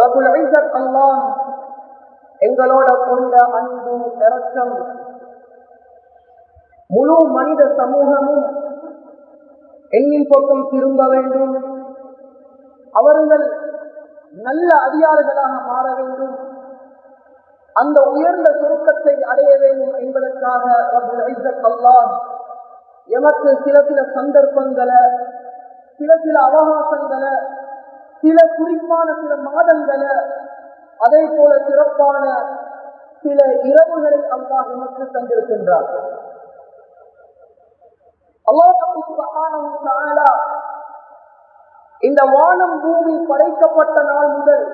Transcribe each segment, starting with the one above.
ரபுல் ஐசத் அல்லாஹ் எங்களோட கொண்ட அன்பு இறக்கம் முழு மனித சமூகமும் எண்ணின் பக்கம் திரும்ப வேண்டும். அவர்கள் நல்ல அதிகாரிகளாக மாற வேண்டும். அந்த உயர்ந்த சுருக்கத்தை அடைய வேண்டும் என்பதற்காக ரபுல் அல்லாஹ் எமக்கு சில சில சந்தர்ப்பங்களை சில சில அவகாசங்களை சில குறிப்பான சில மாதங்களை அதே போல சிறப்பான சில இரவுகளை அல்லாஹ் எமக்கு தந்திருக்கின்றார் இந்த வானம் பூமி படைக்கப்பட்ட நாள் முதல்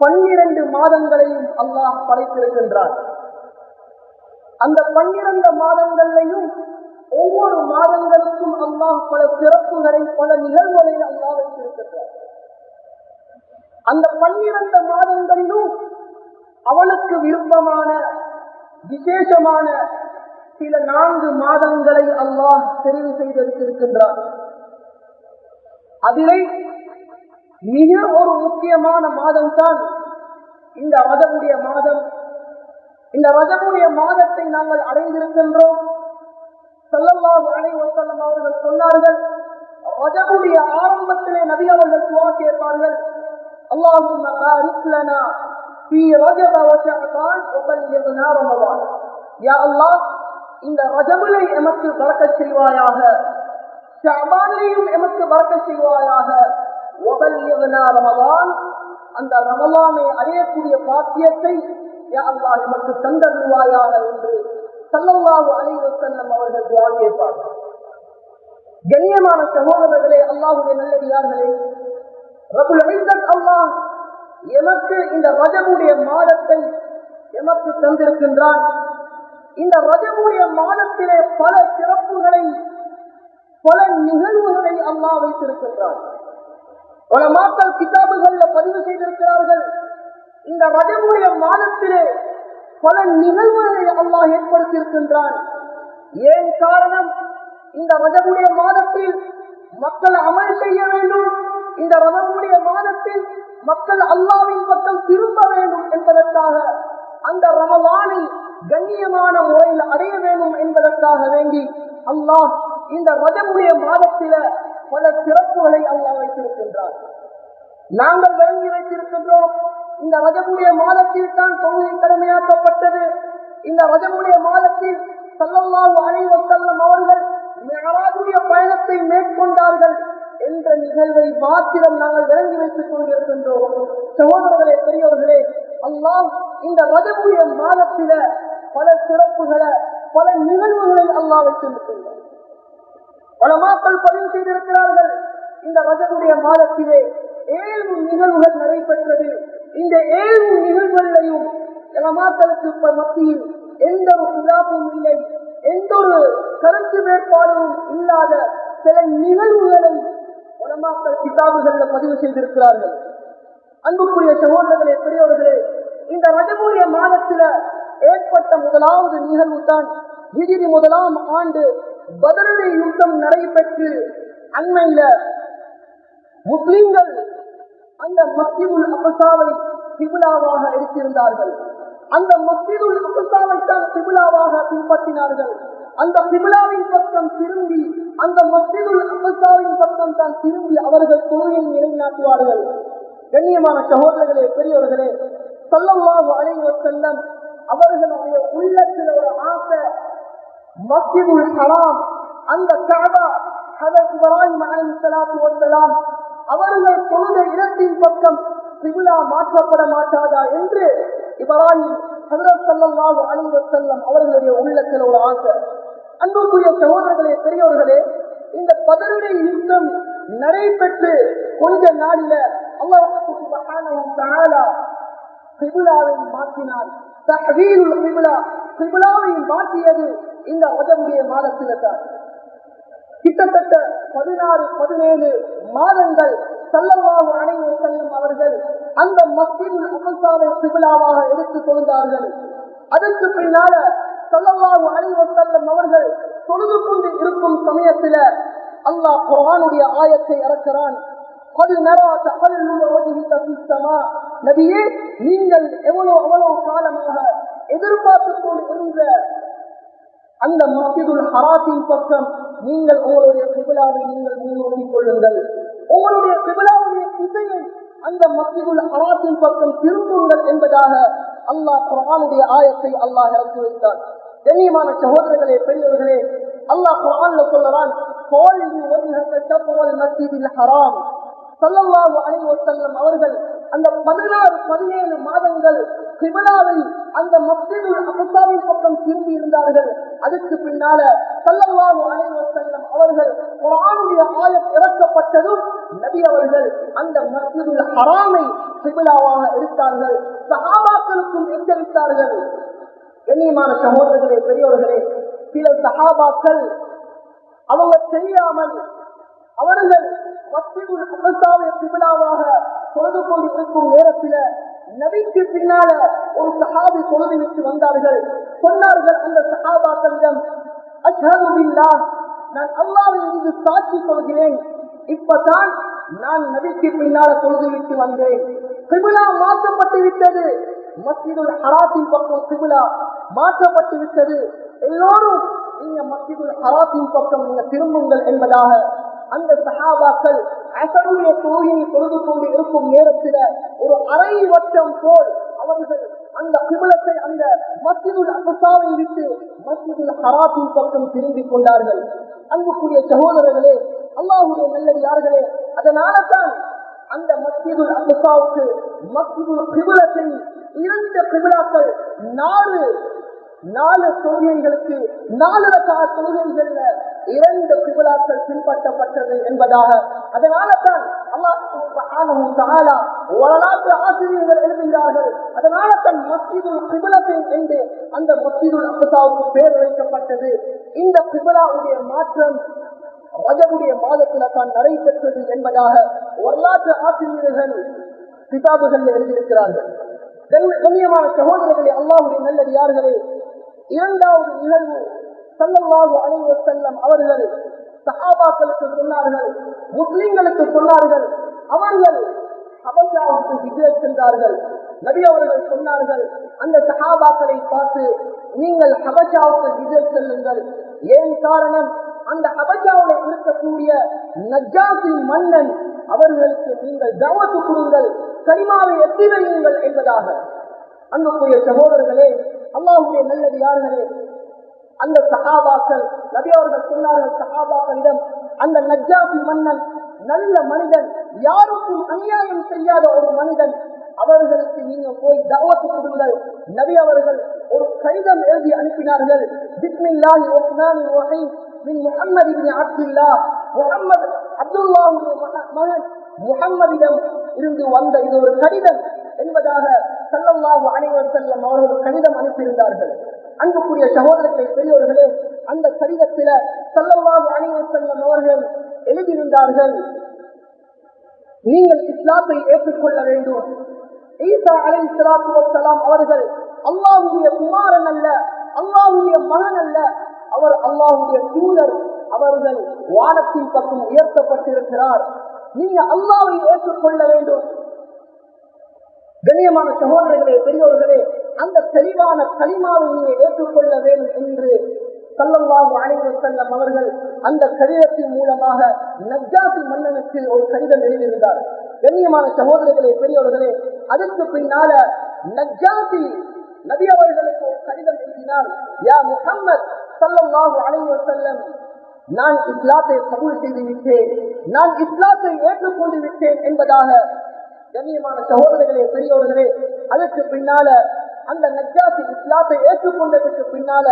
பன்னிரண்டு மாதங்களையும் அல்லாஹ் படைத்திருக்கின்றார் அந்த பன்னிரண்டு மாதங்களையும் ஒவ்வொரு மாதங்களுக்கும் அல்லாஹ் பல சிறப்புகளை பல நிகழ்வுகளை அல்லாஹ் வைத்திருக்கின்றார் அந்த பன்னிரண்டு மாதங்களிலும் அவளுக்கு விருப்பமான விசேஷமான சில நான்கு மாதங்களை அல்லாஹ் தெரிவு செய்திருக்கின்றார் அதிலே மிக ஒரு முக்கியமான மாதம் தான் இந்த ரதமுடைய மாதம். இந்த ரதமுடைய மாதத்தை நாங்கள் அடைந்திருக்கின்றோம். செல்லல்லாம் அணை வசல்லம் அவர்கள் சொன்னார்கள் ரஜபுடைய ஆரம்பத்திலே நபி அவர்கள் துவா கேட்பார்கள் அல்லாஹும் பாரிக் லனா ஃபீ ரஜப வ ஷஅபான் வ பல்லிக்னா யா அல்லாஹ் இந்த ரஜபிலை எமக்கு பறக்கச் செய்வாயாக ஷஅபானிலையும் எமக்கு பறக்கச் செய்வாயாக வ பல்லிக்னா ரமதான் அந்த ரமலானை அடையக்கூடிய பாக்கியத்தை யா அல்லாஹ் எமக்கு தந்தருவாயாக என்று சல்லல்லாஹு அலைஹி வஸல்லம் அவர்கள் துஆ கேட்பார்கள் கண்ணியமான சகோதரர்களே அல்லாஹுடைய நல்லடியார்களே ரபுல் அல்லாஹ் எமக்கு இந்த ரஜமுடைய மாதத்தை எமக்கு தந்திருக்கின்றான். இந்த ரஜமுடைய மாதத்திலே பல சிறப்புகளை பல நிகழ்வுகளை அல்லாஹ் வைத்திருக்கின்றார் பல மாக்கள் கிதாபுகள்ல பதிவு செய்திருக்கிறார்கள். இந்த ரஜமுடைய மாதத்திலே பல நிகழ்வுகளை அல்லாஹ் ஏற்படுத்தியிருக்கின்றான். ஏன் காரணம்? இந்த ரஜபுடைய மாதத்தில் மக்கள் அமல் செய்ய வேண்டும். இந்த ரஜபுடைய மாதத்தில் மக்கள் அல்லாவின் பக்கம் திரும்ப வேண்டும் என்பதற்காக அந்த ரமலானை கண்ணியமான முறையில் அடைய வேண்டும் என்பதற்காக வேண்டி அல்லாஹ் இந்த ரஜமுடைய மாதத்தில பல சிறப்புகளை அல்லாஹ் வைத்திருக்கின்றார் நாங்கள் வழங்கி வைத்திருக்கின்றோம். இந்த ரஜமுடைய மாதத்தில் தான் இந்த ரஜமுடைய மாதத்தில் சல்லல்லாஹு அலைஹி வஸல்லம் அவர்கள் மிகராஜுடைய பயணத்தை மேற்கொண்டார்கள் என்ற நிகழ்வை மாத்திரம் நாங்கள் விளங்கி வைத்துக் கொண்டிருக்கின்றோம். சகோதரர்களே பெரியவர்களே அல்லாம் இந்த ரஜமுடைய மாதத்தில பல சிறப்புகளை பல நிகழ்வுகளை அல்லாஹ் வைத்திருக்கின்றோம் பல மாக்கள் பதிவு செய்திருக்கிறார்கள் இந்த ரஜமுடைய மாதத்திலே ஏழு நிகழ்வுகள் நடைபெற்றது. இந்த ஏழு நிகழ்வுகளையும் மக்களுக்கு மத்தியில் எந்த ஒரு விழாவும் இல்லை. எந்த ஒரு கருத்து வேட்பாளரும் இல்லாத சில நிகழ்வுகளை உலமாக்கள் கிதாபுகளில் பதிவு செய்திருக்கிறார்கள். அன்புக்குரிய சகோதரர்களே பெரியவர்களே இந்த ரஜமுடைய மாதத்தில ஏற்பட்ட முதலாவது நிகழ்வு தான் விதிரி முதலாம் ஆண்டு பதிலடி யுத்தம் நடைபெற்று அண்மையில முஸ்லிம்கள் அந்த மஸ்ஜிதுல் அபசாவை திபுலாவாக எடுத்திருந்தார்கள். அந்த மஸ்ஜிதுல் அபசாவை தான் திபுலாவாக பின்பற்றினார்கள். அந்த திமிழாவின் பக்கம் திரும்பி அந்த மஸ்ஜிதுல் அபசாவின் பக்கம் தான் திரும்பி அவர்கள் தொழிலை நிலைநாட்டுவார்கள். கண்ணியமான சகோதரர்களே பெரியவர்களே சொல்லவாக அழைவர் செல்லம் அவர்களுடைய உள்ளத்தில் ஒரு ஆசை மஸ்ஜிதுல் ஹராம் அந்த கஅபா ஹதரத் இப்ராஹிம் அலைஹிஸ்ஸலாத்து வஸலாம் அவர்கள் தொழுத இடத்தின் பக்கம் கிபிலா மாற்றப்பட மாட்டாதா என்று இப்ராஹிம் ஹதரத் ஸல்லல்லாஹு அலைஹி வஸல்லம் அவர்களுடைய உள்ளத்தில் ஒரு ஆசை. அன்புக்குரிய சகோதரர்களே பெரியவர்களே இந்த பதருடைய யுத்தம் நடைபெற்று கொஞ்ச நாளில அல்லாஹ் சுப்ஹானஹு வ தஆலா கிபிலாவை மாற்றினார். தஹ்வீலுல் கிபிலா கிபிலாவை மாற்றியது இந்த உதவுடைய மாதத்தில் தான் கிட்டத்தட்ட பதினாறு பதினேழு மாதங்கள் செல்லல்லாவும் அணைவு செல்லும் அவர்கள் அந்த மஸ்ஜிதில் அமல்தாவை சிவிழாவாக எடுத்துக் கொண்டார்கள். அதற்கு பின்னால செல்லல்லாவு அணைவு செல்லும் அவர்கள் தொழுது கொண்டு இருக்கும் சமயத்தில அல்லாஹ் குரானுடைய ஆயத்தை இறக்கிறான். நபியே நீங்கள் எவ்வளவு அவ்வளவு காலமாக எதிர்பார்த்து கொண்டு இருந்த அந்த மஸ்ஜிதுல் ஹராத்தின் பக்கம் நீங்கள் உங்களுடைய சிவிழாவை நீங்கள் முன்னோக்கிக் கொள்ளுங்கள். உங்களுடைய சிவலாவுடைய திசையை அந்த மத்தியுள் ஹராத்தின் பக்கம் திரும்புங்கள் என்பதாக அல்லாஹ் குரானுடைய ஆயத்தை அல்லாஹ் இறக்கி வைத்தார். கண்ணியமான சகோதரர்களே பெரியவர்களே அல்லாஹ் குரான்ல சொல்லலாம் ஹராம். அலைஹி வஸல்லம் அவர்கள் அந்த பதினாறு பதினேழு மாதங்கள் கிபிலாவை அந்த மஸ்ஜிதுல் அக்ஸாவின் பக்கம் திரும்பி இருந்தார்கள். அதுக்கு பின்னால ஸல்லல்லாஹு அலைஹி வஸல்லம் அவர்கள் குர்ஆனுடைய ஆயத் இறக்கப்பட்டதும் நபி அவர்கள் அந்த மஸ்ஜிதுல் ஹராமை சிபிலாவாக எடுத்தார்கள். சஹாபாக்களுக்கும் எச்சரித்தார்கள். கண்ணியமான சகோதரர்களே பெரியவர்களே சில சஹாபாக்கள் அவங்க தெரியாமல் அவர்கள் மஸ்ஜிதுல் அக்ஸாவை கிபிலாவாக தொழுது கொண்டிருக்கும் நேரத்தில் நபிக்கு பின்னால ஒரு சஹாபி தொழுது விட்டு வந்தார்கள். சொன்னார்கள் அந்த சஹாபாக்களிடம் அஷ்ஹது நான் அல்லாஹ்வின் இருந்து சாட்சி சொல்கிறேன். இப்பதான் நான் நபிக்கு பின்னால தொழுது விட்டு வந்தேன். கிபிலா மாற்றப்பட்டு விட்டது. மஸ்ஜிதுல் ஹராத்தின் பக்கம் கிபிலா மாற்றப்பட்டு விட்டது. எல்லோரும் நீங்க மஸ்ஜிதுல் ஹராத்தின் பக்கம் நீங்க திரும்புங்கள் என்பதாக அந்த சகாபாக்கள் அசருடைய தொழுகையை தொழுது கொண்டு இருக்கும் நேரத்தில் ஒரு அரை வட்டம் போல் அவர்கள் அந்த கிபிலத்தை அந்த மத்தியுள் அசாவை விட்டு மத்தியுள் ஹராத்தின் பக்கம் திரும்பிக் கொண்டார்கள். அன்புக்குரிய சகோதரர்களே அல்லாஹுடைய நல்லடியார்களே அதனால தான் அந்த மத்தியுள் அசாவுக்கு மத்தியுள் கிபிலத்தை இரண்டு கிபிலாக்கள் நாலு நாலு தொழுகைகளுக்கு நாலு ரகா தொழுகைகள்ல இரண்டு கிபிலாக்கள் பின்பற்றப்பட்டது என்பதாக. அதனால தான் அல்லாஹ் வரலாற்று ஆசிரியர்கள் எழுதுகிறார்கள் அதனால மஸ்ஜிதுல் என்று அந்த மஸ்ஜிதுல் அபுசாவுக்கு பேர் வைக்கப்பட்டது. இந்த கிபிலாவுடைய மாற்றம் ரஜவுடைய மாதத்தில தான் நடைபெற்றது என்பதாக வரலாற்று ஆசிரியர்கள் கிதாபுகள் எழுதியிருக்கிறார்கள். கண்ணியமான சகோதரர்களே அல்லாஹுடைய நல்லது யார்களே இரண்டாவது நிகழ்வு சல்லல்லாஹு அலைஹி செல்லம் அவர்கள் சஹாபாக்களுக்கு சொன்னார்கள் முஸ்லிம்களுக்கு சொன்னார்கள் அவர்கள் ஹபஷாவுக்கு ஹிஜ்ரத் சென்றார்கள். நபி அவர்கள் சொன்னார்கள் அந்த சகாபாக்களை பார்த்து நீங்கள் ஹபஜாவுக்கு ஹிஜ்ரத் செல்லுங்கள். ஏன் காரணம்? அந்த ஹபஷாவில் இருக்கக்கூடிய நஜாசின் மன்னன் அவர்களுக்கு நீங்கள் தவத்து கொடுங்கள். கரிமாவை எத்தி வையுங்கள் என்பதாக. அன்புக்குரிய சகோதரர்களே அல்லாஹுடைய நல்லது யார்களே அந்த சகாபாக்கள் நபி அவர்கள் சொன்னார்கள் சகாபாக்களிடம் அந்த நஜாசி மன்னன் நல்ல மனிதன் யாருக்கும் அநியாயம் செய்யாத ஒரு மனிதன் அவர்களுக்கு நீங்க போய் தவத்து கொடுங்கள். நபி அவர்கள் ஒரு கடிதம் எழுதி அனுப்பினார்கள். பிஸ்மில்லாஹி ரஹ்மானிர் ரஹீம் மின் மகன் முஹம்மதிடம் இருந்து வந்த இது ஒரு கடிதம் என்பதாக சல்லல்லாஹு அனைவர் செல்லம் அவர்கள் கடிதம் அனுப்பியிருந்தார்கள். அன்புக்குரிய சகோதரத்தை பெரியவர்களே அந்த கடிதத்தில சல்லல்லாஹு அனைவர் செல்லம் அவர்கள் எழுதியிருந்தார்கள். நீங்கள் இஸ்லாத்தை ஏற்றுக்கொள்ள வேண்டும். ஈசா அலை சலாத்து வசலாம் அவர்கள் அல்லாஹுடைய குமாரன் அல்ல அல்லாஹுடைய மகன் அல்ல. அவர் அல்லாஹுடைய தூதர் அவர்கள் வானத்தின் பக்கம் உயர்த்தப்பட்டிருக்கிறார். நீங்க அல்லாவை ஏற்றுக்கொள்ள வேண்டும். கண்ணியமான சகோதரர்களே பெரியோர்களே அந்த தெளிவான களிமாவை நீங்க ஏற்றுக்கொள்ள வேண்டும் என்று சல்லல்லாஹு அலைஹி செல்லம் அவர்கள் அந்த கடிதத்தின் மூலமாக நஜ்ஜாசி மன்னனுக்கு ஒரு கடிதம் எழுதியிருந்தார். கண்ணியமான சகோதரர்களே பெரியவர்களே அதற்கு பின்னால நஜ்ஜாசி நபி அவர்களுக்கு ஒரு கடிதம் எழுதினால் யா முஹம்மத் சல்லல்லாஹு அலைஹி செல்லம் நான் இஸ்லாத்தை கபூல் செய்து விட்டேன். நான் இஸ்லாத்தை ஏற்றுக்கொண்டு விட்டேன் என்பதாக கண்ணியமான சகோதரர்களே பெரியவர்களே அதற்கு பின்னால அந்த நஜாசி இஸ்லாத்தை ஏற்றுக்கொண்டதற்கு பின்னால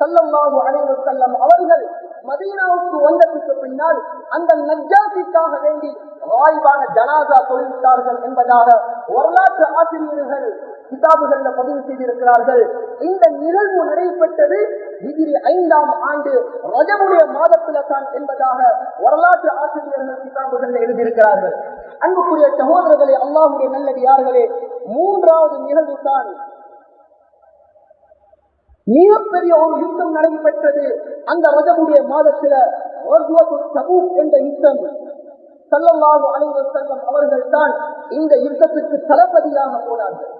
சல்லல்லாஹு அலைஹி செல்லம் அவர்கள் மதீனாவுக்கு வந்ததற்கு பின்னால் அந்த நஜாசிக்காக வேண்டி வாய்வான ஜனாதா தொழில்விட்டார்கள் என்பதாக வரலாற்று ஆசிரியர்கள் கிதாபுகள்ல பதிவு செய்திருக்கிறார்கள். இந்த நிகழ்வு நடைபெற்றது டிகிரி ஐந்தாம் ஆண்டு ரஜமுடைய மாதத்துல தான் என்பதாக வரலாற்று ஆசிரியர்கள் கிதாபுகள்ல எழுதியிருக்கிறார்கள். அன்புக்குரிய சகோதரர்களே அல்லாஹுடைய நல்லடியார்களே மூன்றாவது நிகழ்வு தான் மிகப்பெரிய ஒரு யுத்தம் நடைபெற்றது. அந்த ரஜமுடைய மாதத்துல ரஜ்வத்து என்ற யுத்தம் சல்லல்லாஹு அலைவர் செல்வம் அவர்கள் தான் இந்த யுத்தத்துக்கு தளபதியாக போனார்கள்.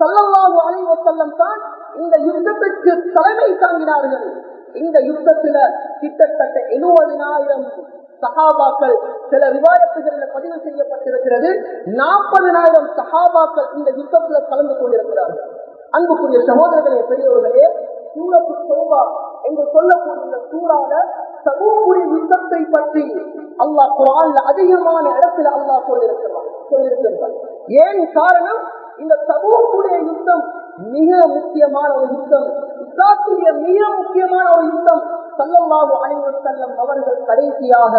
சல்லல்லாஹு அலைவர் செல்லம் தான் இந்த யுத்தத்துக்கு தலைமை தாங்கினார்கள். இந்த யுத்தத்துல கிட்டத்தட்ட எழுபதினாயிரம் சகாபாக்கள் சில விவாதத்துகளில் பதிவு செய்யப்பட்டிருக்கிறது. நாற்பதினாயிரம் சகாபாக்கள் இந்த யுத்தத்துல கலந்து கொண்டிருக்கிறார்கள். அன்புக்குரிய சகோதரர்களே பெரியவர்களே சூரத்து சோபா என்று சொல்லக்கூடிய இந்த சூறால சமூகக்கூடிய யுத்தத்தை பற்றி அல்லாஹ் குரான்ல அதிகமான இடத்துல அல்லாஹ் சொல்லியிருக்கிறான் சொல்லியிருக்கிறார் ஏன் காரணம்? இந்த சமூகக்கூடிய யுத்தம் மிக முக்கியமான ஒரு யுத்தம். இஸ்லாத்துடைய மிக முக்கியமான ஒரு யுத்தம் சல்லல்லாஹு அலைஹி வஸல்லம் அவர்கள் கடைசியாக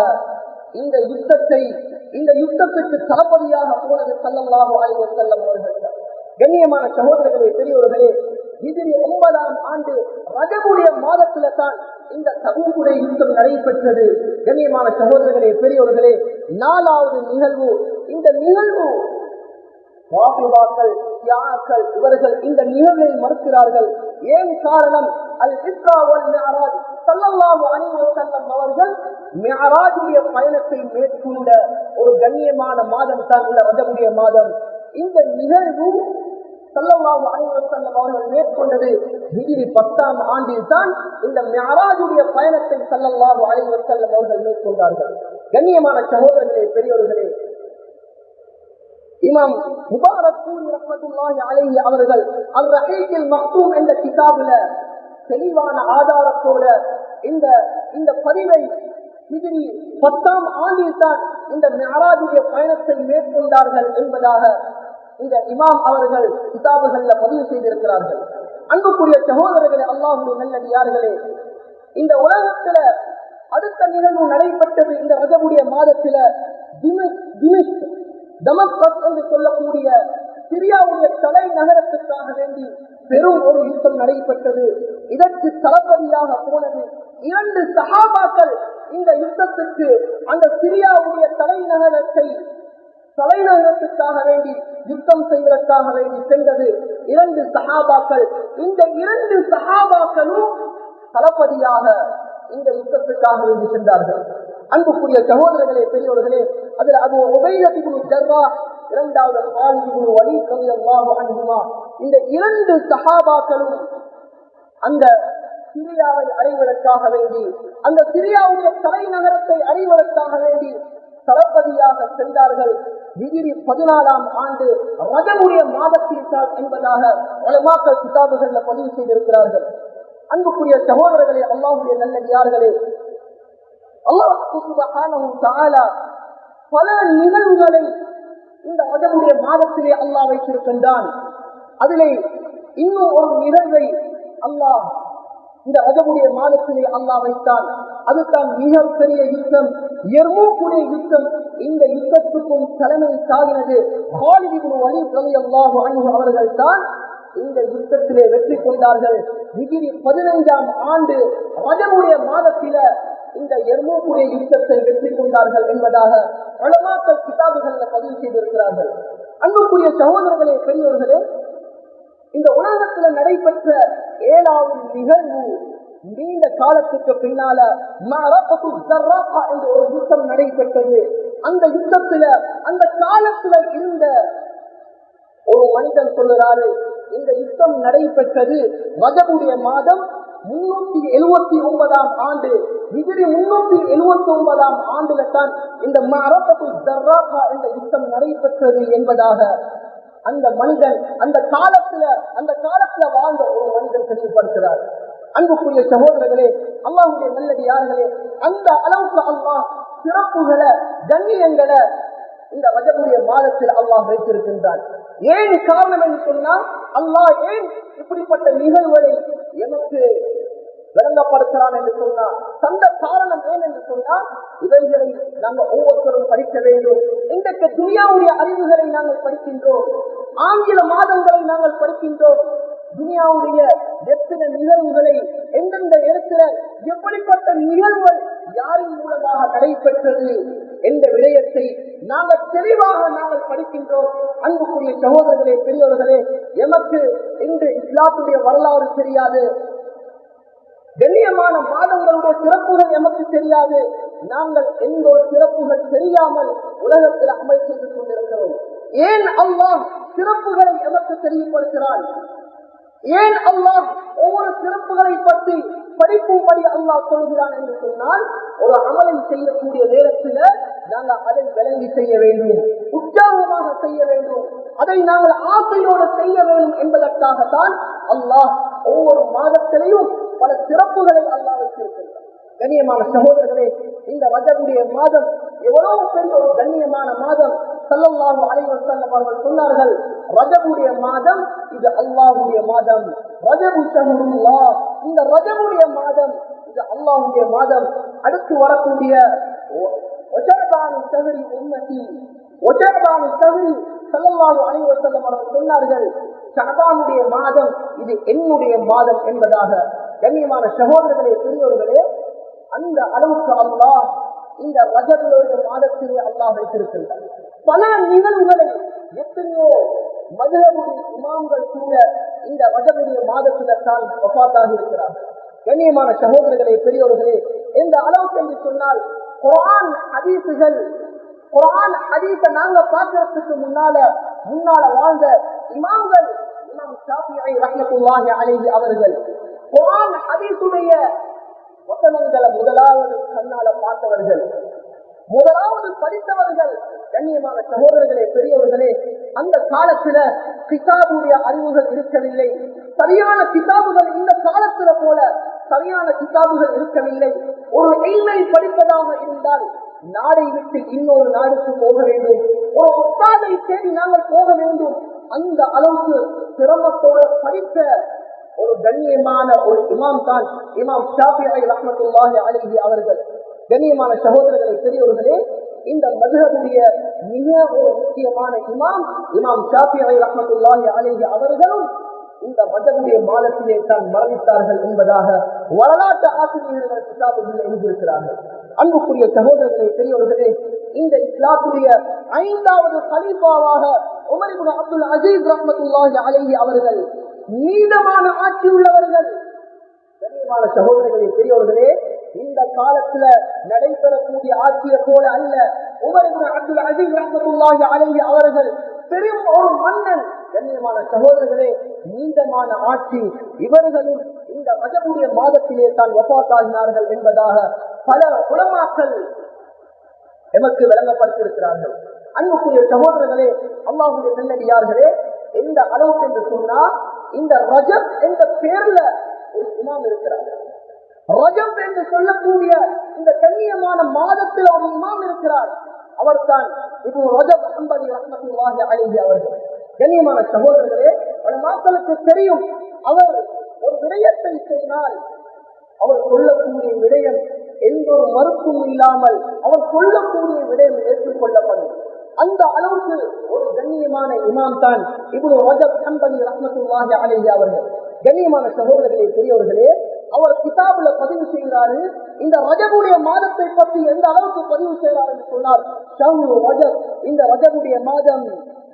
இந்த யுத்தத்தை இந்த யுத்தத்துக்கு தளபதியாக போனது சல்லல்லாஹு அலைஹி வஸல்லம் அவர்கள் கண்ணியமான சகோதரர்களே பெரியவர்களே இதில் ஒன்பதாம் ஆண்டு ரஜகுடைய மாதத்தில தான் இந்த தபூக்குடைய யுத்தம் நடைபெற்றது. கண்ணியமான சகோதரர்களே பெரியவர்களே நாலாவது நிகழ்வு. இந்த நிகழ்வு வாபிவாக்கள் தியாக்கள் இவர்கள் இந்த நிகழ்வை மறுக்கிறார்கள். ஏன் காரணம்? அல் இஸ்ரா வல் மிஅராஜ் அலைஹி வஸல்லம் அவர்கள் பயணத்தை மேற்கொண்ட ஒரு கண்ணியமான மாதம் தான் உள்ள ரஜபுடைய மாதம். இந்த நிகழ்வு ஸல்லல்லாஹு அலைஹி வஸல்லம் அவர்கள் மேற்கொண்டது ஹிஜ்ரி பத்தாம் ஆண்டில் தான் இந்த மிஅராஜுடைய பயணத்தை ஸல்லல்லாஹு அலைஹி வஸல்லம் அவர்கள் மேற்கொண்டார்கள். கண்ணியமான சகோதரர்களே பெரியவர்களே இமாம் முபாரக் பூரி ரஹ்மத்துல்லாஹி அலைஹி அவர்கள் அல் ரஹீக்கில் மக்தூம் என்ற கிதாபில தெளிவான ஆதாரத்தோட இந்த இந்த பதிவை ஹிஜ்ரி பத்தாம் ஆண்டில் தான் இந்த மிஅராஜுடைய பயணத்தை மேற்கொண்டார்கள் என்பதாக இந்த இமாம் அவர்கள் கிதாபுகள்ல பதிவு செய்திருக்கிறார்கள். அன்புக்குரிய சகோதரர்களே அல்லாஹுடைய நல்லடியார்களே இந்த உலகத்துல அடுத்த நிகழ்வு நடைபெற்றது இந்த ரஜபுடைய மாதத்தில திமிஷ் திமிஷ் தமஸ்கஸ் என்று சொல்லக்கூடிய சிரியாவுடைய தலைநகரத்துக்காக வேண்டி பெரும் ஒரு யுத்தம் நடைபெற்றது. இதற்கு தளபதியாக போனது இரண்டு சகாபாக்கள் இந்த யுத்தத்துக்கு அந்த சிரியாவுடைய தலைநகரத்தை தலைநகரத்துக்காக வேண்டி யுத்தம் செய்வதற்காக வேண்டி சென்றது இரண்டு சகாபாக்கள் இந்த இரண்டு சகாபாக்களும் தளபதியாக இந்த யுத்தத்துக்காக வேண்டி சென்றார்கள். அன்புக்குரிய சகோதரர்களே பெரியவர்களே அதில் அது உபயோகிக்குழு ஜர்ரா இரண்டாவது ஆளுகுழு வழி கவிதமாக அன்புமா இந்த இரண்டு சகாபாக்களும் அந்த சிரியாவை அடைவதற்காக வேண்டி அந்த சிரியாவுடைய தலைநகரத்தை அடைவதற்காக வேண்டி தளபதியாக சென்றார்கள் டிகிரி பதினாலாம் ஆண்டு ரஜமுடைய மாதத்தில் தான் என்பதாக உலமாக்கள் கிதாபுகள்ல பதிவு செய்திருக்கிறார்கள். அன்புக்குரிய சகோதரர்களே அல்லாஹுடைய நல்லடியார்களே அல்லாஹ் பல நிகழ்வுகளை இந்த ரஜமுடைய மாதத்திலே அல்லாஹ் வைத்திருக்கின்றான். அதிலே இன்னும் ஒரு நிகழ்வை அல்லாஹ் இந்த ரஜமுடைய மாதத்திலே அல்லாஹ் வைத்தான். அதுதான் மிகப்பெரிய யுத்தம். எர்மூக்குடைய யுத்தம் இந்த யுத்தத்துக்கும் தலைமை சாகினது ஹாலிதிபுன் வழி ரவி அல்லாஹு அவர்கள் தான் இந்த யுத்தத்திலே வெற்றி கொண்டார்கள். டிகிரி பதினைந்தாம் ஆண்டு ரஜமுடைய மாதத்தில இந்த எர்மூக்குடைய யுத்தத்தை வெற்றி கொண்டார்கள் என்பதாக பலமாக்கள் கிதாபுகளில் பதிவு செய்திருக்கிறார்கள். அன்புக்குரிய சகோதரர்களே பெரியவர்களே இந்த உலகத்தில் நடைபெற்ற ஏழாவது நிகழ்வு நீண்ட காலத்துக்கு பின்னால மரபத்து என்ற ஒரு யுத்தம் நடைபெற்றது. அந்த யுத்தத்துல அந்த காலத்துல இருந்த ஒரு மனிதன் சொல்லுறாரு இந்த யுத்தம் நடைபெற்றது ரஜபுடைய மாதம் முன்னூத்தி எழுபத்தி ஒன்பதாம் ஆண்டு. இதிரி முன்னூத்தி எழுபத்தி ஒன்பதாம் ஆண்டுல தான் இந்த மரபத்து ஜர்ராகா என்ற யுத்தம் நடைபெற்றது என்பதாக அந்த மனிதன் அந்த காலத்துல அந்த காலத்துல வாழ்ந்த ஒரு மனிதன் தெளிவுபடுத்துகிறார் அன்புக்குரிய சகோதரர்களே அல்லாவுடைய நல்லடியார்களே அந்த அளவுக்கு அல்லாஹ் சிறப்புகளை கண்ணியங்களை இந்த வஜமுடைய மாதத்தில் அல்லாஹ் வைத்திருக்கின்றான். ஏன் காரணம் என்று சொன்னா அல்லாஹ் ஏன் இப்படிப்பட்ட நிகழ்வுகளை எமக்கு விளங்கப்படுத்தலாம் என்று சொன்னா தந்த காரணம் ஏன் என்று சொன்னா இவைகளை நாங்கள் ஒவ்வொருத்தரும் படிக்க வேண்டும். இன்றைக்கு துணியாவுடைய அறிவுகளை நாங்கள் படிக்கின்றோம். ஆங்கில மாதங்களை நாங்கள் படிக்கின்றோம். துனியாவுடைய எத்தனை நிகழ்வுகளை எந்தெந்த இடத்துல எப்படிப்பட்ட நிகழ்வுகள் யாரின் மூலமாக நடைபெற்றது என்ற விடயத்தை நாங்கள் தெளிவாக நாங்கள் படிக்கின்றோம். அன்புக்குரிய சகோதரர்களே பெரியவர்களே எமக்கு இன்று இஸ்லாத்துடைய வரலாறு தெரியாது. கண்ணியமான மாதங்களுடைய சிறப்புகள் எமக்கு தெரியாது. நாங்கள் எந்த ஒரு சிறப்புகள் தெரியாமல் உலகத்தில் அமல் செய்து கொண்டிருக்கிறோம். ஏன் அல்லாஹ் சிறப்புகளை எமக்கு தெரியப்படுத்துகிறான்? ஏன் அல்லாஹ் ஒவ்வொரு சிறப்புகளை பற்றி படிக்கும்படி அல்லாஹ் சொல்கிறான் என்று சொன்னால் ஒரு அமலை செய்யக்கூடிய நேரத்தில் நாங்கள் அதை விளங்கி செய்ய வேண்டும் உற்சாகமாக செய்ய வேண்டும். அதை நாங்கள் ஆசையோடு செய்ய வேண்டும் என்பதற்காகத்தான் அல்லாஹ் ஒவ்வொரு மாதத்திலையும் பல சிறப்புகளை அல்லாஹ் வைத்திருக்கின்றார் கண்ணியமான சகோதரர்களே இந்த வஜனுடைய மாதம் எவ்வளவு பெரிய ஒரு கண்ணியமான மாதம். சல்லல்லாஹு அலைஹி அவர்கள் சொன்னார்கள் ரஜபுடைய மாதம் இது அல்லாஹுடைய மாதம். ரஜபு இந்த ரஜபுடைய மாதம் இது அல்லாஹுடைய மாதம். அடுத்து வரக்கூடிய ஒஜபானு ஷஹரி உம்மதி ஒஜபானு ஷஹரி சல்லல்லாஹு அவர்கள் சொன்னார்கள் ஷஅபானுடைய மாதம் இது என்னுடைய மாதம் என்பதாக. கண்ணியமான சகோதரர்களே பெரியவர்களே அந்த அளவுக்கு அல்லாஹ் இந்த ரஜபுடைய மாதத்திலே அல்லாஹ் வைத்திருக்கின்றார் பல நிகழ்வுகளை எத்தனையோ மதுரவுடைய இமாம்கள் கூட இந்த ரஜபுடைய மாதத்தில் தான் ஒப்பாத்தாக இருக்கிறார்கள். கண்ணியமான சகோதரர்களே பெரியவர்களே எந்த அளவுக்கு என்று சொன்னால் குரான் ஹதீசுகள் குரான் ஹதீஸ நாங்க பார்க்கறதுக்கு முன்னால முன்னால வாழ்ந்த இமாம்கள் இமாம் ஷாஃபிஐ ரஹ்மத்துல்லாஹி அலைஹி அவர்கள் குரான் ஹதீஸுடைய வசனங்களை முதலாவது கண்ணால பார்த்தவர்கள் முதலாவது படித்தவர்கள் கண்ணியமான சகோதரர்களே பெரியவர்களே அந்த காலத்துல கிதாபுடைய அறிவுகள் இருக்கவில்லை. சரியான கிதாபுகள் இந்த காலத்துல போல சரியான கிதாபுகள் இருக்கவில்லை. ஒரு எய்மை படிப்பதாக இருந்தால் நாடை விட்டு இன்னொரு நாடுக்கு போக வேண்டும். ஒரு ஒத்தாதை தேடி நாங்கள் போக வேண்டும். அந்த அளவுக்கு சிரமத்தோடு படித்த ஒரு கண்ணியமான ஒரு இமாம் தான் இமாம் ஷாஃபி அலி ரஹமத்துல்லாஹி அலைஹி அவர்கள். கண்ணியமான சகோதரர்களை பெரியவர்களே இந்த மதுகபுடைய மிக ஒரு முக்கியமான இமாம் இமாம் ஷாஃபிஐ ரஹமத்துல்லாஹி அலைஹி அவர்களும் இந்த மதகுடைய மாதத்திலே தான் மரணித்தார்கள் என்பதாக வரலாற்று ஆசிரியர்கள் கிதாபுகள் எழுதியிருக்கிறார்கள். அன்புக்குரிய சகோதரர்களை பெரியவர்களே இந்த இஸ்லாத்துடைய ஐந்தாவது கலீஃபாவாக உமரிபுன் அப்துல் அஜீஸ் ரஹமத்துல்லாஹி அலைஹி அவர்கள் நீதமான ஆட்சி உள்ளவர்கள். கண்ணியமான சகோதரர்களே பெரியவர்களே இந்த காலத்துல நடைபெறக்கூடிய ஆட்சியை போல அல்ல. உமர் அப்துல் அஜீஸ் ரஹமத்துல்லாஹி அலைஹி அவர்கள் பெரும் ஒரு மன்னன். கண்ணியமான சகோதரர்களே நீண்டமான ஆட்சி. இவர்களும் இந்த மதமுடைய மாதத்திலே தான் ஒப்பாத்தாகினார்கள் என்பதாக பல குலமாக்கள் எமக்கு விளங்கப்படுத்தியிருக்கிறார்கள் அன்புக்குரிய சகோதரர்களே அல்லாஹுடைய நல்லடியார்களே எந்த அளவுக்கு என்று சொன்னா இந்த ரஜப் என்ற பேர்ல ஒரு இமாம் இருக்கிறார்கள் ரஜம் என்று சொல்லக்கூடிய இந்த கண்ணியமான மாதத்தில் அவர் இமாம் இருக்கிறார். அவர்தான் இது ரஜப் அம்பதி ரத்னத்துவாகி அலைஹி அவர்கள். கண்ணியமான சகோதரர்களே பல மக்களுக்கு தெரியும் அவர் ஒரு விடயத்தை செய்தால் அவர் சொல்லக்கூடிய விடயம் எந்த ஒரு மறுப்பும் இல்லாமல் அவர் சொல்லக்கூடிய விடயம் ஏற்றுக்கொள்ளப்படும். அந்த அளவுக்கு ஒரு கண்ணியமான இமாம் தான் இவ்வளவு ரஜப் ஹம்பலி ரத்னத்துவாகி அலைஹி அவர்கள். கண்ணியமான சகோதரர்களே பெரியவர்களே அவர் கிதாபுல பதிவு செய்கிறாரு. இந்த ரஜபுடைய மாதத்தை பற்றி எந்த அளவுக்கு பதிவு செய்கிறார் என்று சொன்னார்? ரஜத் ரஜப். இந்த ரஜபுடைய மாதம்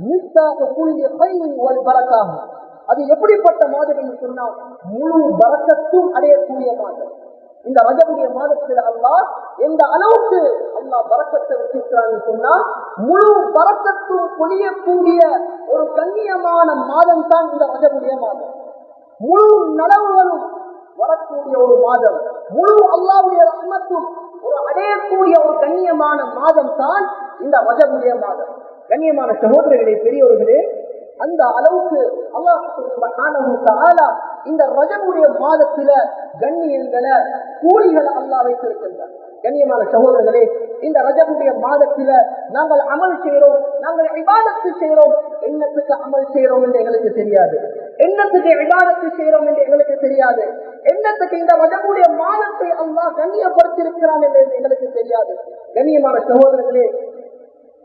மிஸ்தாக கூடிய கையின் ஒரு பறக்காகும். அது எப்படிப்பட்ட மாதம் என்று சொன்னால் முழு பறக்கத்தும் அடையக்கூடிய மாதம். இந்த ரஜபுடைய மாதத்தில் அல்லா எந்த அளவுக்கு அல்லா பறக்கத்தை வச்சிருக்கிறான்னு சொன்னா முழு பறக்கத்தும் பொழியக்கூடிய ஒரு கண்ணியமான மாதம் தான் இந்த ரஜபுடைய மாதம். முழு நலவுகளும் வரக்கூடிய ஒரு மாதம். முழு அல்லாவுடைய ரஹ்மத்தும் ஒரு அடையக்கூடிய ஒரு கண்ணியமான மாதம் தான் இந்த ரஜபுடைய மாதம். கண்ணியமான சகோதரர்களே பெரியவர்களே அந்த அளவுக்கு அல்லாஹ் இந்த ரஜமுடைய மாதத்தில கண்ணியங்களை கூலிகள் அல்லாஹ் வைத்திருக்கின்றார் கண்ணியமான சகோதரர்களே இந்த ரஜமுடைய மாதத்தில நாங்கள் அமல் செய்கிறோம் நாங்கள் விவாதத்து செய்கிறோம். என்னத்துக்கு அமல் செய்கிறோம் என்று எங்களுக்கு தெரியாது. என்னத்துக்கு விவாதத்தை செய்யறோம் என்று எங்களுக்கு தெரியாது. என்னத்துக்கு இந்த மதமுடைய மாதத்தை அல்லா கண்ணியப்படுத்தியிருக்கிறான் என்று எங்களுக்கு தெரியாது. கண்ணியமான சகோதரர்களே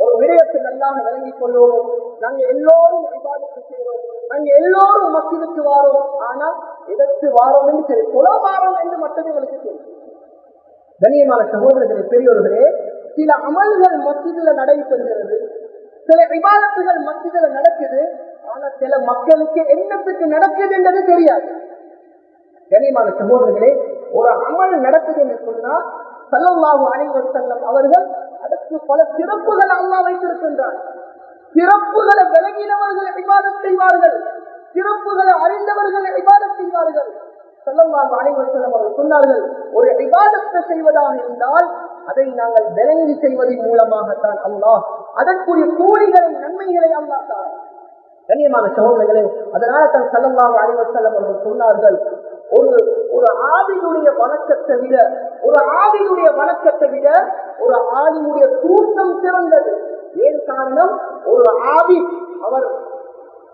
ஒரு விடயத்தை நல்லாக விளங்கிக் கொள்வோம். நாங்க எல்லோரும் விவாதத்தை செய்யறோம் நாங்க எல்லோரும் மக்களுக்கு வாரோம். ஆனா எதற்கு வாரோம் என்று சரி குல என்று மட்டுமே எங்களுக்கு தெரியும். கண்ணியமான சகோதரர்களே பெரியவர்களே சில அமல்கள் மத்தியில நடைபெறுகிறது. சில விவாதத்துகள் மத்தியில நடக்குது. ஆனா சில மக்களுக்கு என்னத்துக்கு நடக்குது என்றது தெரியாது. கனிமான சகோதரர்களே ஒரு அமல் நடக்குது என்று சொன்னால் சல்லல்லாஹு அலைஹி செல்லம் அவர்கள் அதற்கு பல சிறப்புகள் அல்லா வைத்திருக்கின்றார். சிறப்புகளை விலகினவர்கள் விவாதம் செய்வார்கள். சிறப்புகளை அறிந்தவர்கள் விவாதம் செய்வார்கள். சல்லல்லாஹு அலைஹி செல்லம் அவர்கள் சொன்னார்கள் ஒரு இபாதத்தை செய்வதாக இருந்தால் அதை நாங்கள் விளங்கி செய்வதன் மூலமாகத்தான் அல்லாஹ் அதற்குரிய கூலிகளை நன்மைகளை அல்லாஹ் கண்ணியமான சகோதரர்களே அதனால தன் சல்லல்லாஹு அலைஹி அவர்கள் சொன்னார்கள் ஒரு ஒரு ஆவினுடைய வணக்கத்தை விட ஒரு ஆவினுடைய வணக்கத்தை விட ஒரு ஆவினுடைய தூக்கம் சிறந்தது. ஏன் காரணம்? ஒரு ஆவி அவர்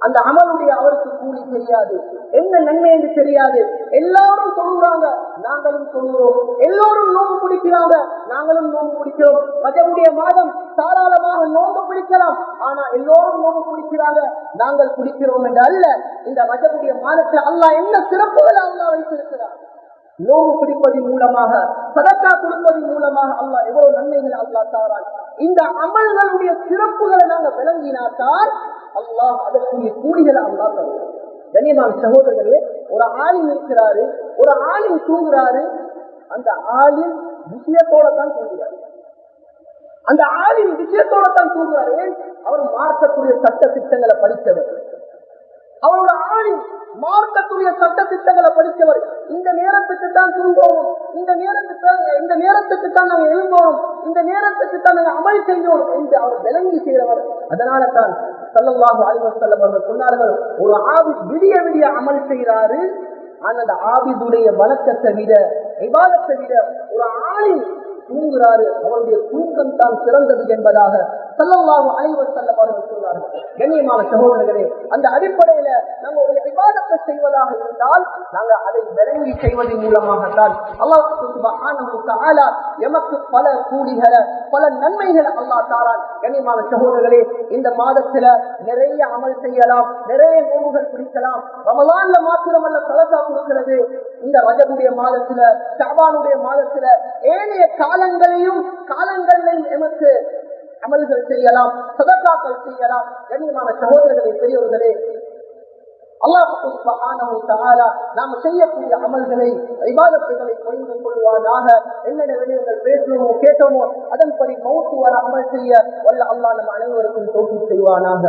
அந்த அமலுடைய அவருக்கு கூலி தெரியாது. என்ன நன்மை என்று தெரியாது. எல்லாரும் சொல்லுறாங்க நாங்களும் சொல்லுறோம். எல்லோரும் நோம்பு பிடிக்கிறாங்க. நாங்களும் நோம்பு பிடிக்கிறோம். மதமுடைய மாதம் தாராளமாக நோம்பு பிடிக்கலாம். ஆனா எல்லோரும் நோம்பு பிடிக்கிறாங்க. நாங்கள் பிடிக்கிறோம் என்று அல்ல. இந்த மதமுடைய மாதத்தை அல்லாஹ் என்ன சிறப்புகளை அல்லாஹ் வைத்திருக்கிறார். நோவு பிடிப்பதன் மூலமாக சதக்கா கொடுப்பதன் மூலமாக அல்லாஹ் எவ்வளவு நன்மைகள் அல்லாஹ் தாரான். இந்த அமல்களுடைய சிறப்புகளை நாங்க விளங்கினாத்தான் அல்லாஹ் அதற்குரிய கூலிகளை அல்லாஹ் தருவார் கண்ணியமான சகோதரர்களே ஒரு ஆளின் இருக்கிறாரு ஒரு ஆளின் தூங்குறாரு அந்த ஆளின் விஷயத்தோட தான் தூங்குறாரு. அந்த ஆளின் விஷயத்தோட தான் தூங்குறாரு அவர் மார்க்கக்கூடிய சட்ட திட்டங்களை படித்தவர். அவரோட ஆளின் மார்க்கத்துடைய சட்ட திட்டங்களை படித்தவர். இந்த நேரத்துக்கு தான் தூங்கணும் இந்த நேரத்துக்கு இந்த நேரத்துக்கு தான் நாங்க எழுந்தோம். இந்த நேரத்துக்கு தான் நாங்க அமல் செய்யணும் என்று அவர் விளங்கி செய்கிறவர். அதனால தான் சல்லல்லாஹு அலிவசல்லம் அவர்கள் சொன்னார்கள் ஒரு ஆவி விடிய விடிய அமல் செய்கிறாரு அந்த ஆபிதுடைய வணக்கத்தை விட விவாதத்தை விட ஒரு ஆளின் தூங்குறாரு அவருடைய தூக்கம் தான் சிறந்தது என்பதாக சல்லல்லாஹு அலைஹி வஸல்லம் அவர்கள் சொன்னார்கள் கண்ணியமான சகோதரர்களே அந்த அடிப்படையில நாங்க ஒரு விவாதத்தை செய்வதாக இருந்தால் நாங்க அதை விளங்கி செய்வதன் மூலமாகத்தான் அல்லாஹ் சுப்ஹானஹு எமக்கு பல கூலிகள பல நன்மைகளை அல்லாஹ் தாரான். கண்ணியமான சகோதரர்களே இந்த மாதத்துல நிறைய அமல் செய்யலாம் நிறைய நோவுகள் பிடிக்கலாம். ரமலான்ல மாத்திரமல்ல சலசா கொடுக்கிறது. இந்த ரஜபுடைய மாதத்துல ஷாபானுடைய மாதத்துல ஏனைய காலங்களையும் காலங்களையும் எமக்கு அமல்கள் செய்யலாம் சதக்காக்கள் செய்யலாம் கண்ணியமான சகோதரர்களே பெரியவர்களே அல்லாஹ் நாம் செய்யக்கூடிய அமல்களை விவாதத்துகளை புரிந்து கொள்வானாக என்னென்ன விடயங்கள் பேசுவோமோ கேட்டோமோ அதன்படி மௌத்து வர அமல் செய்ய வல்ல அல்லாஹ் நம் அனைவருக்கும் தோல்வி செய்வானாக